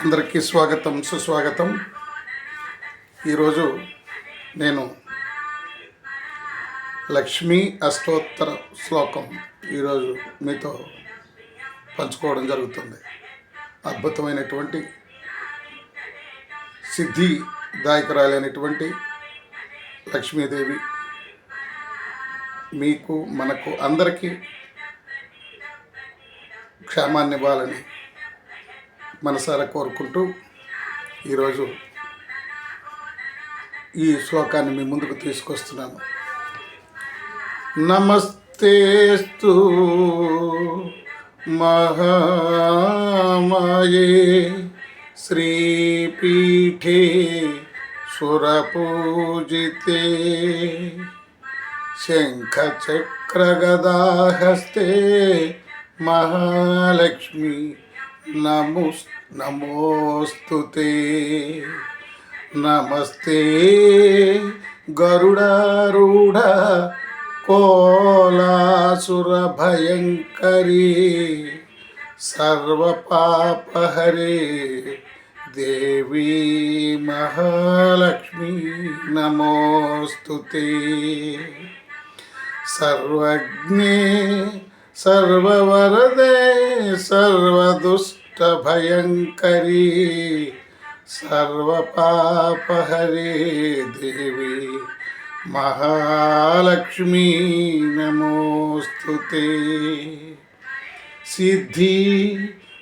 అందరికీ స్వాగతం సుస్వాగతం. ఈరోజు నేను లక్ష్మీ అష్టోత్తర శ్లోకం ఈరోజు మీతో పంచుకోవడం జరుగుతుంది. అద్భుతమైనటువంటి సిద్ధి దాయకురాలైనటువంటి లక్ష్మీదేవి మీకు మనకు అందరికీ క్షేమాన్ని ఇవ్వాలని మనసారా కోరుకుంటూ ఈరోజు ఈ శ్లోకాన్ని మీ ముందుకు తీసుకొస్తున్నాను. నమస్తేస్తు మహామాయే శ్రీపీఠే సురపూజితే శంఖచక్రగదాహస్తే మహాలక్ష్మి నమో నమోస్తు నమస్తే గరుడారూఢ కోలాసురభయంకరీ సర్వపాపహరే దేవీ మహాలక్ష్మి నమోస్తు సర్వజ్ఞే సర్వవరదే సర్వదుష్టభయంకరీ సర్వపాపహరే దేవి మహాలక్ష్మీ నమోస్తు సిద్ధి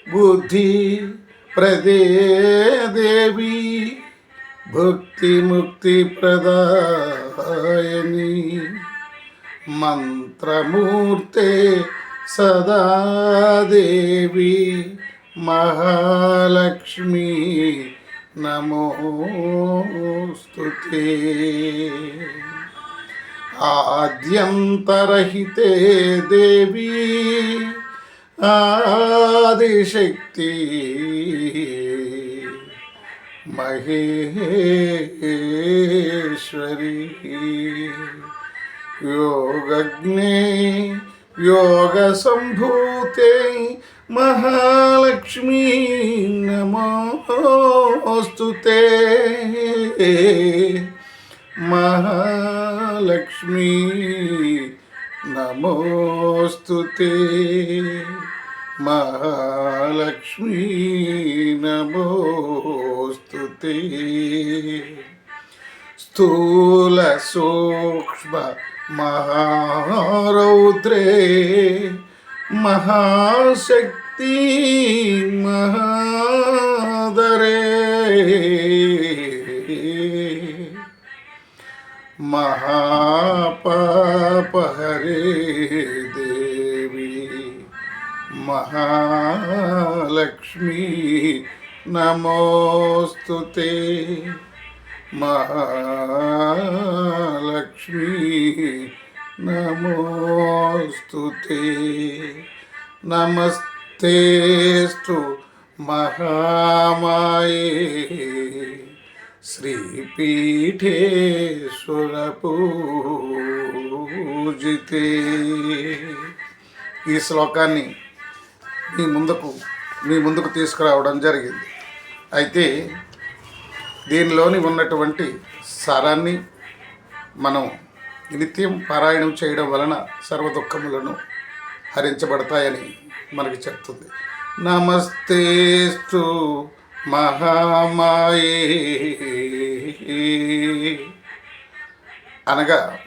బుద్ధి ప్రదే దేవి భక్తి ముక్తి ప్రదాయని మంత్రమూర్తే సదా దేవి మహాలక్ష్మి నమోస్తుతే महालक्ष्मी नमो स्तुते। आद्यन्तरहिते देवी आदिशक्ति। महेश्वरी योगग्ने योगसम्भूते మహాలక్ష్మీ నమోస్తు మహాలక్ష్మీ నమోస్తు మహాలక్ష్మీ నమోస్తు స్థూల సూక్ష్మ మహారౌద్రే. మహాశక్తి మహాదరే. మహాపాపహరే దేవి. మహాలక్ష్మి నమోస్తు మహాలక్ష్మి నమోస్తు నమస్తేస్తు మహామాయే. శ్రీపీఠేశ్వరపూజితే ఈ శ్లోకాన్ని మీ ముందుకు మీ ముందుకు తీసుకురావడం జరిగింది. అయితే దీనిలోని ఉన్నటువంటి సారాన్ని మనం నిత్యం పారాయణం చేయడం వలన సర్వ దుఃఖములను హరించబడతాయని మనకి చెప్తుంది. నమస్తేస్తు మహామాయే. అనగా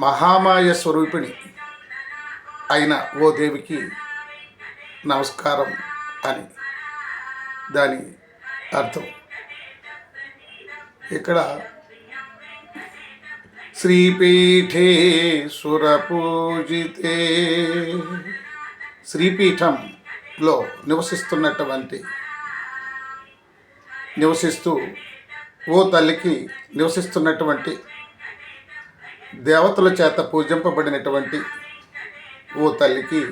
మహామాయ స్వరూపిణి అయిన ఓ దేవికి నమస్కారం అని దాని అర్థం. ఇక్కడ శ్రీపీఠే సురపూజితే. శ్రీపీఠంలో నివసిస్తున్నటువంటి నివసిస్తూ ఓ తల్లికి నివసిస్తున్నటువంటి దేవతల చేత పూజింపబడినటువంటి ఓ తల్లికి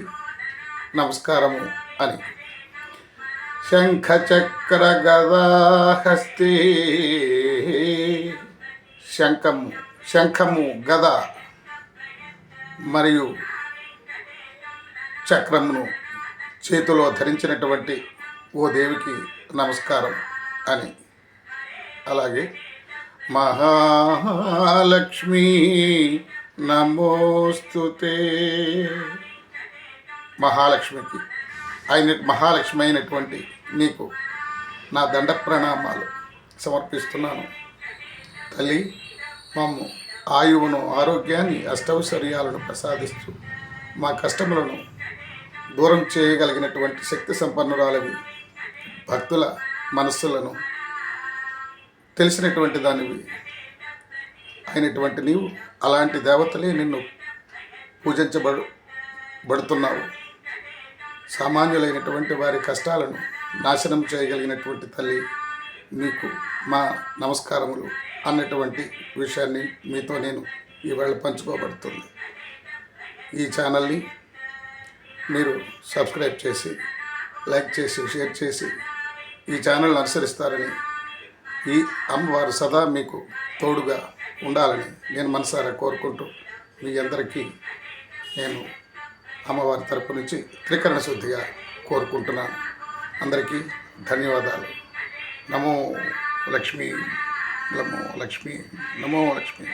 నమస్కారము అని. శంఖచక్ర గదాహస్తే శంఖము. శంఖము గద మరియు చక్రమును చేతిలో ధరించినటువంటి ఓ దేవికి నమస్కారం అని. అలాగే మహాలక్ష్మి నమోస్తుతే మహాలక్ష్మికి. అయిన మహాలక్ష్మి అయినటువంటి నీకు నా దండ ప్రణామాలు సమర్పిస్తున్నాను. తల్లి మమ్ము ఆయువును ఆరోగ్యాన్ని అష్టౌశ్వర్యాలను ప్రసాదిస్తూ మా కష్టములను దూరం చేయగలిగినటువంటి శక్తి సంపన్నురాలవి భక్తుల మనస్సులను తెలిసినటువంటి దానివి అయినటువంటి నీవు. అలాంటి దేవతలే నిన్ను పూజించబడు బడుతున్నావు. సామాన్యులైనటువంటి వారి కష్టాలను నాశనం చేయగలిగినటువంటి తల్లి మీకు మా నమస్కారములు అన్నటువంటి విషయాన్ని మీతో నేను ఈవేళ పంచుకోబడుతుంది. ఈ ఛానల్ని మీరు సబ్స్క్రైబ్ చేసి లైక్ చేసి షేర్ చేసి ఈ ఛానల్ని అనుసరిస్తారని ఈ అమ్మవారు సదా మీకు తోడుగా ఉండాలని నేను మనసారా కోరుకుంటూ మీ అందరికీ నేను అమ్మవారి తరపు నుంచి త్రికరణ శుద్ధిగా కోరుకుంటున్నాను. అందరికీ ధన్యవాదాలు. నమో లక్ష్మి నమో లక్ష్మి నమో లక్ష్మి.